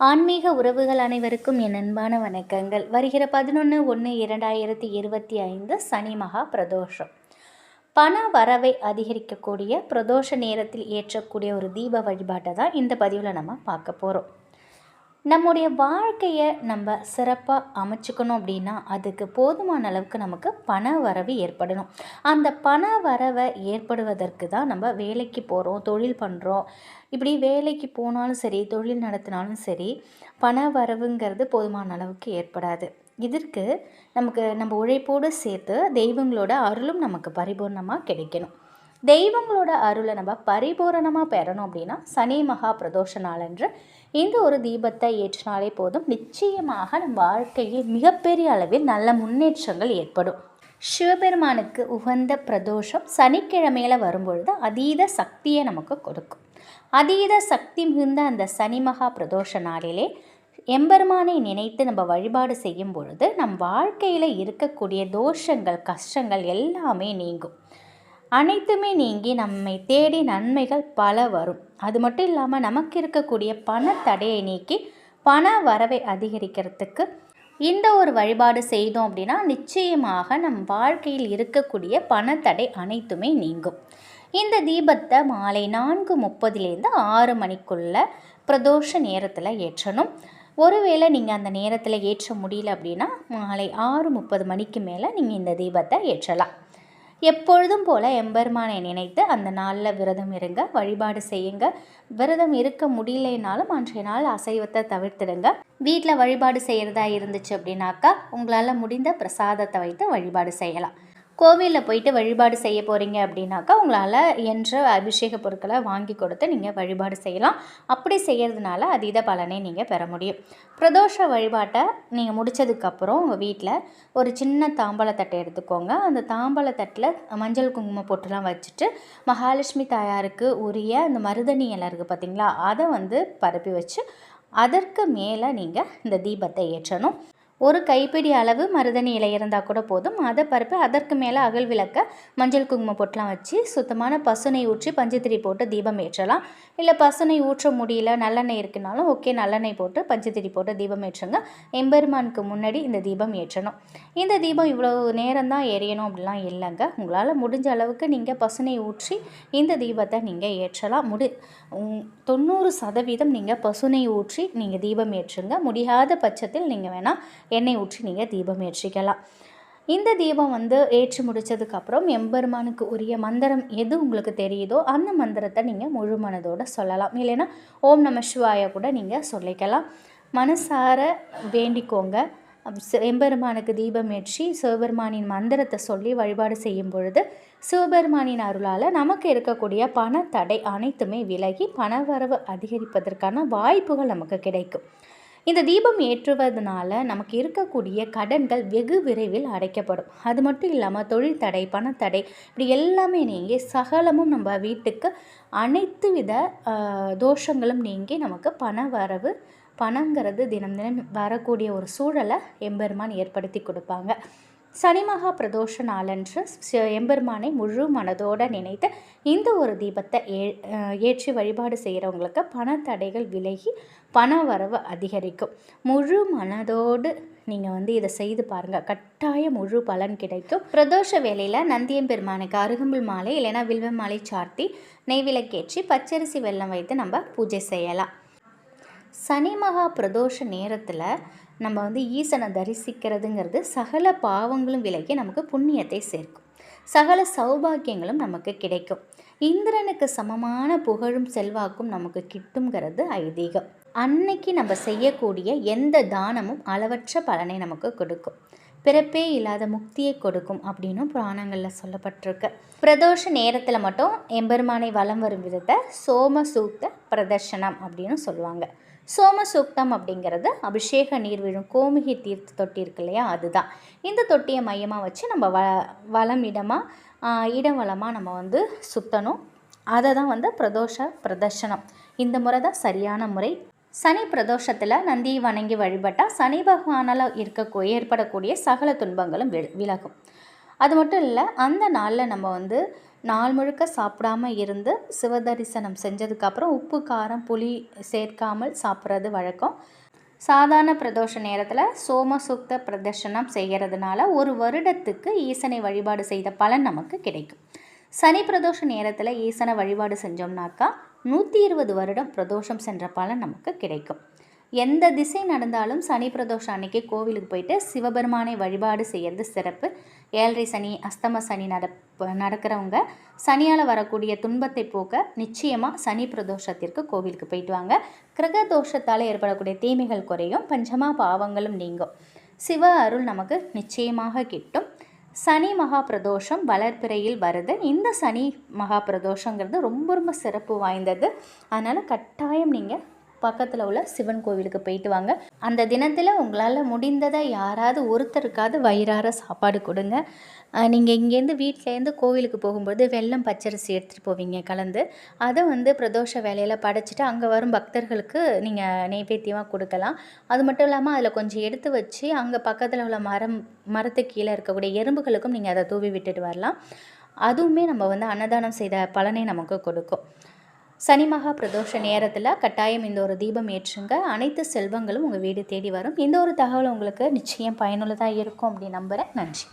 ஆன்மீக உறவுகள் அனைவருக்கும் என் அன்பான வணக்கங்கள். வருகிற பதினொன்று ஒன்று இரண்டாயிரத்தி இருபத்தி ஐந்து சனி மகா பிரதோஷம். பண வரவை அதிகரிக்கக்கூடிய பிரதோஷ நேரத்தில் ஏற்றக்கூடிய ஒரு தீப வழிபாட்டை தான் இந்த பதிவில் நம்ம பார்க்க போகிறோம் நம்முடைய வாழ்க்கையை நம்ம சிறப்பாக அமைச்சுக்கணும் அப்படின்னா அதுக்கு போதுமான அளவுக்கு நமக்கு பண வரவு ஏற்படணும். அந்த பண வரவை ஏற்படுவதற்கு தான் நம்ம வேலைக்கு போகிறோம் தொழில் பண்ணுறோம் இப்படி வேலைக்கு போனாலும் சரி தொழில் நடத்தினாலும் சரி பண வரவுங்கிறது போதுமான அளவுக்கு ஏற்படாது. இதற்கு நமக்கு நம்ம உழைப்போடு சேர்த்து தெய்வங்களோட அருளும் நமக்கு பரிபூர்ணமாக கிடைக்கணும். தெய்வங்களோட அருளை நம்ம பரிபூரணமாக பெறணும் அப்படின்னா சனி மகா பிரதோஷ நாளன்று இந்த ஒரு தீபத்தை ஏற்றினாலே போதும் நிச்சயமாக நம் வாழ்க்கையில் மிகப்பெரிய அளவில் நல்ல முன்னேற்றங்கள் ஏற்படும். சிவபெருமானுக்கு உகந்த பிரதோஷம் சனிக்கிழமையில் வரும்பொழுது அதீத சக்தியை நமக்கு கொடுக்கும். அதீத சக்தி மிகுந்த அந்த சனி மகா பிரதோஷ நாளிலே எம்பெருமானை நினைத்து நம்ம வழிபாடு செய்யும் பொழுது நம் வாழ்க்கையில் இருக்கக்கூடிய தோஷங்கள் கஷ்டங்கள் எல்லாமே நீங்கும். அனைத்துமே நீங்கி நம்மை தேடி நன்மைகள் பல வரும். அது மட்டும் இல்லாமல் நமக்கு இருக்கக்கூடிய பண தடையை நீக்கி பண வரவை அதிகரிக்கிறதுக்கு இந்த ஒரு வழிபாடு செய்தோம் அப்படின்னா நிச்சயமாக நம் வாழ்க்கையில் இருக்கக்கூடிய பணத்தடை அனைத்துமே நீங்கும். இந்த தீபத்தை மாலை நான்கு முப்பதுலேருந்து ஆறு மணிக்குள்ள பிரதோஷ நேரத்தில் ஏற்றணும். ஒருவேளை நீங்கள் அந்த நேரத்தில் ஏற்ற முடியல அப்படின்னா மாலை ஆறு முப்பது மணிக்கு மேலே நீங்கள் இந்த தீபத்தை ஏற்றலாம். எப்பொழுதும் போல் எம்பெருமானை நினைத்து அந்த நாளில் விரதம் இருங்க வழிபாடு செய்யுங்க. விரதம் இருக்க முடியலைனாலும் அன்றைய நாள் அசைவத்தை தவிர்த்துடுங்க. வீட்டில் வழிபாடு செய்கிறதா இருந்துச்சு அப்படின்னாக்கா உங்களால் முடிந்த பிரசாதத்தை வைத்து வழிபாடு செய்யலாம். கோவிலில் போயிட்டு வழிபாடு செய்ய போகிறீங்க அப்படின்னாக்கா உங்களால் என்ற அபிஷேக பொருட்களை வாங்கி கொடுத்து நீங்கள் வழிபாடு செய்யலாம். அப்படி செய்கிறதுனால அதீத பலனை நீங்கள் பெற முடியும். பிரதோஷ வழிபாட்டை நீங்கள் முடித்ததுக்கப்புறம் உங்கள் வீட்டில் ஒரு சின்ன தாம்பழத்தட்டை எடுத்துக்கோங்க. அந்த தாம்பழத்தட்டில் மஞ்சள் குங்குமம் போட்டுலாம் வச்சுட்டு மகாலட்சுமி தாயாருக்கு உரிய அந்த மருதணி இலை இருக்குது பார்த்தீங்களா அதை வந்து பரப்பி வச்சு அதற்கு மேலே நீங்கள் இந்த தீபத்தை ஏற்றணும். ஒரு கைப்பிடி அளவு மருதணி இலை இருந்தால் கூட போதும். அதை பருப்பு அதற்கு மேலே அகல் விளக்க மஞ்சள் குங்குமம் பொட்டெலாம் வச்சு சுத்தமான பசுனை ஊற்றி பஞ்சத்திரி போட்டு தீபம் ஏற்றலாம். இல்லை பசுனை ஊற்ற முடியல நல்லெண்ணெய் இருக்குனாலும் ஓகே நல்லெண்ணெய் போட்டு பஞ்சத்திரி போட்டு தீபம் ஏற்றுங்க. எம்பெருமானுக்கு முன்னாடி இந்த தீபம் ஏற்றணும். இந்த தீபம் இவ்வளோ நேரம் தான் எரியணும் அப்படிலாம் இல்லைங்க. உங்களால் முடிஞ்ச அளவுக்கு நீங்கள் பசுனை ஊற்றி இந்த தீபத்தை நீங்கள் ஏற்றலாம். முடி தொண்ணூறு சதவீதம் நீங்கள் பசுனை ஊற்றி நீங்கள் தீபம் ஏற்றுங்க. முடியாத பட்சத்தில் நீங்கள் வேணால் எண்ணெய் ஊற்றி நீங்கள் தீபம் ஏற்றிக்கலாம். இந்த தீபம் வந்து ஏற்றி முடித்ததுக்கப்புறம் எம்பெருமானுக்கு உரிய மந்திரம் எது உங்களுக்கு தெரியுதோ அந்த மந்திரத்தை நீங்கள் முழு மனதோடு சொல்லலாம். இல்லைன்னா ஓம் நம சிவாய கூட நீங்கள் சொல்லிக்கலாம். மனசார வேண்டிக்கோங்க. எம்பெருமானுக்கு தீபம் ஏற்றி சிவபெருமானின் மந்திரத்தை சொல்லி வழிபாடு செய்யும் பொழுது சிவபெருமானின் அருளால் நமக்கு இருக்கக்கூடிய பண தடை அனைத்துமே விலகி பணவரவு அதிகரிப்பதற்கான வாய்ப்புகள் நமக்கு கிடைக்கும். இந்த தீபம் ஏற்றுவதனால நமக்கு இருக்கக்கூடிய கடன்கள் வெகு விரைவில் அடைக்கப்படும். அது மட்டும் இல்லாமல் தொழில் தடை பணத்தடை இப்படி எல்லாமே நீங்கி சகலமும் நம்ம வீட்டுக்கு அனைத்து வித தோஷங்களும் நீங்கி நமக்கு பண வரவு பணங்கிறது தினம் தினம் வரக்கூடிய ஒரு சூழலை எம்பெருமான் ஏற்படுத்தி கொடுப்பாங்க. சனிமகா பிரதோஷ நாளன்று எம்பெருமானை முழு மனதோடு நினைத்து இந்த ஒரு தீபத்தை ஏ ஏற்றி வழிபாடு செய்கிறவங்களுக்கு பணத்தடைகள் விலகி பண வரவு அதிகரிக்கும். முழு மனதோடு நீங்கள் வந்து இதை செய்து பாருங்கள் கட்டாய முழு பலன் கிடைக்கும். பிரதோஷ வேலையில் நந்தியம்பெருமானுக்கு அருகம்புல் மாலை இல்லைன்னா வில்வ மாலை சார்த்தி நெய்விளக்கேற்றி பச்சரிசி வெள்ளம் வைத்து நம்ம பூஜை செய்யலாம். சனி மகா பிரதோஷ நேரத்தில் நம்ம வந்து ஈசனை தரிசிக்கிறதுங்கிறது சகல பாவங்களும் விலகி நமக்கு புண்ணியத்தை சேர்க்கும். சகல சௌபாக்கியங்களும் நமக்கு கிடைக்கும். இந்திரனுக்கு சமமான புகழும் செல்வாக்கும் நமக்கு கிட்டுங்கிறது ஐதீகம். அன்னைக்கு நம்ம செய்யக்கூடிய எந்த தானமும் அளவற்ற பலனை நமக்கு கொடுக்கும். பிறப்பே இல்லாத முக்தியை கொடுக்கும் அப்படின்னும் புராணங்களில் சொல்லப்பட்டிருக்கு. பிரதோஷ நேரத்தில் மட்டும் எம்பெருமானை வலம் வரும் விதத்தை சோமசூக்த பிரதர்ஷனம் அப்படின்னு சொல்லுவாங்க. சோம சூக்தம் அப்படிங்கிறது அபிஷேக நீர் விழும் கோமுகி தீர்த்த தொட்டி இருக்கு இல்லையா? அதுதான். இந்த தொட்டியை மையமாக வச்சு நம்ம வ வளம் இடமாக இடம் வளமாக நம்ம வந்து சுற்றணும் அதை தான் வந்து பிரதோஷ பிரதர்ஷனம். இந்த முறை தான் சரியான முறை. சனி பிரதோஷத்தில் நந்தியை வணங்கி வழிபட்டால் சனி பகவானால் இருக்க ஏற்படக்கூடிய சகல துன்பங்களும் விலகும். அது மட்டும் இல்லை அந்த நாளில் நம்ம வந்து நாள் முழுக்க சாப்பிடாம இருந்து சிவதரிசனம் செஞ்சதுக்கப்புறம் உப்பு காரம் புளி சேர்க்காமல் சாப்பிட்றது வழக்கம். சாதாரண பிரதோஷ நேரத்தில் சோமசுக்த பிரதர்ஷனம் செய்கிறதுனால ஒரு வருடத்துக்கு ஈசனை வழிபாடு செய்த பலன் நமக்கு கிடைக்கும். சனி பிரதோஷ நேரத்தில் ஈசனை வழிபாடு செஞ்சோம்னாக்கா நூற்றி இருபது வருடம் பிரதோஷம் சென்ற பலன் நமக்கு கிடைக்கும். எந்த திசை நடந்தாலும் சனி பிரதோஷம் அன்னைக்கு கோவிலுக்கு போயிட்டு சிவபெருமானை வழிபாடு செய்கிறது சிறப்பு. ஏழரை சனி அஸ்தம சனி நடப்ப நடக்கிறவங்க சனியால் வரக்கூடிய துன்பத்தை போக்க நிச்சயமாக சனி பிரதோஷத்திற்கு கோவிலுக்கு போயிட்டு வாங்க. கிரக தோஷத்தால் ஏற்படக்கூடிய தீமைகள் குறையும் பஞ்சமா பாவங்களும் நீங்கும். சிவ அருள் நமக்கு நிச்சயமாக கிட்டும். சனி மகா பிரதோஷம் வளர்பிறையில் வருது. இந்த சனி மகா பிரதோஷங்கிறது ரொம்ப ரொம்ப சிறப்பு வாய்ந்தது. அதனால் கட்டாயம் நீங்கள் பக்கத்தில் உள்ள சிவன் கோவிலுக்கு போயிட்டு வாங்க. அந்த தினத்தில் உங்களால் முடிந்ததை யாராவது ஒருத்தருக்காவது வயிறார சாப்பாடு கொடுங்க. நீங்கள் இங்கேருந்து வீட்டிலேருந்து கோவிலுக்கு போகும்போது வெல்லம் பச்சரிசி எடுத்துகிட்டு போவீங்க கலந்து. அதை வந்து பிரதோஷ வேலையில் படைச்சிட்டு அங்கே வரும் பக்தர்களுக்கு நீங்கள் நைவேத்தியமாக கொடுக்கலாம். அது மட்டும் இல்லாமல் அதில் கொஞ்சம் எடுத்து வச்சு அங்கே பக்கத்தில் உள்ள மரம் மரத்துக்கு கீழே இருக்கக்கூடிய எறும்புகளுக்கும் நீங்கள் அதை தூவி விட்டுட்டு வரலாம். அதுவுமே நம்ம வந்து அன்னதானம் செய்த பலனை நமக்கு கொடுக்கும். சனி மகா பிரதோஷ நேரத்தில் கட்டாயம் இந்த ஒரு தீபம் ஏற்றுங்க. அனைத்து செல்வங்களும் உங்கள் வீடு தேடி வரும். இந்த ஒரு தகவல் உங்களுக்கு நிச்சயம் பயனுள்ளதாக இருக்கும் அப்படின்னு நம்புகிறேன் நன்றி.